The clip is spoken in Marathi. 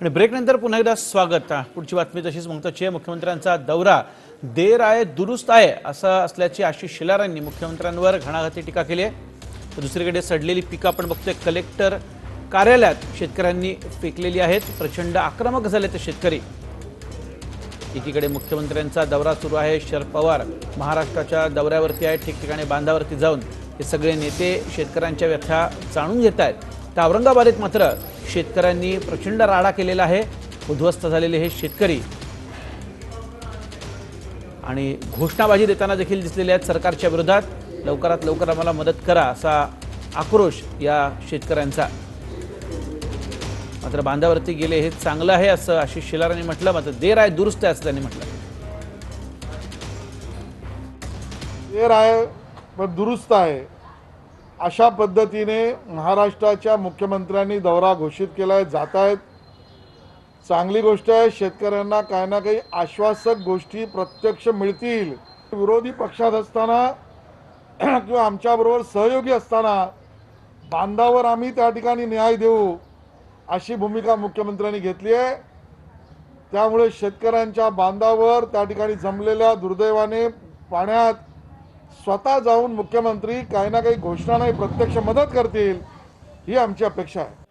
आणि ब्रेकनंतर पुन्हा एकदा स्वागत. हा, पुढची बातमी तशीच महत्वाची आहे. मुख्यमंत्र्यांचा दौरा देर आहे दुरुस्त आहे असं असल्याची आशिष शेलार यांनी मुख्यमंत्र्यांवर घणाघाती टीका केली आहे. तर दुसरीकडे सडलेली पिकं आपण बघतोय. कलेक्टर कार्यालयात शेतकऱ्यांनी फेकलेली आहेत. प्रचंड आक्रमक झाले ते शेतकरी. एकीकडे मुख्यमंत्र्यांचा दौरा सुरू आहे. शरद पवार महाराष्ट्राच्या दौऱ्यावरती आहेत. ठिकठिकाणी बांधावरती जाऊन हे सगळे नेते शेतकऱ्यांच्या व्यथा जाणून घेत आहेत. तर औरंगाबादेत मात्र शेतकऱ्यांनी प्रचंड राडा केलेला आहे. उद्ध्वस्त झालेले हे शेतकरी. आणि घोषणाबाजी देताना देखील दिसलेले आहेत सरकारच्या विरोधात. लवकरात लवकर आम्हाला मदत करा असा आक्रोश या शेतकऱ्यांचा. मात्र बांधावरती गेले हे चांगलं आहे असं आशिष शेलारांनी म्हटलं. मात्र देर आहे दुरुस्त आहे असं त्यांनी म्हटलं. देर आहे पण दुरुस्त आहे. अशा पद्धतीने महाराष्ट्राच्या मुख्यमंत्र्यांनी दौरा घोषित केला आहे जात आहेत चांगली गोष्ट आहे शेतकऱ्यांना काही ना काही आश्वासक गोष्टी प्रत्यक्ष मिळतील. विरोधी पक्षात असताना किंवा आमच्याबरोबर सहयोगी असताना बांधावर आम्ही त्या ठिकाणी न्याय देऊ अशी भूमिका मुख्यमंत्र्यांनी घेतली आहे. त्यामुळे शेतकऱ्यांच्या बांधावर त्या ठिकाणी जमलेल्या दुर्दैवाने पाण्यात स्वतः जाऊन मुख्यमंत्री काही ना काही घोषणा नाही प्रत्यक्ष मदत करतील ही आमची अपेक्षा आहे.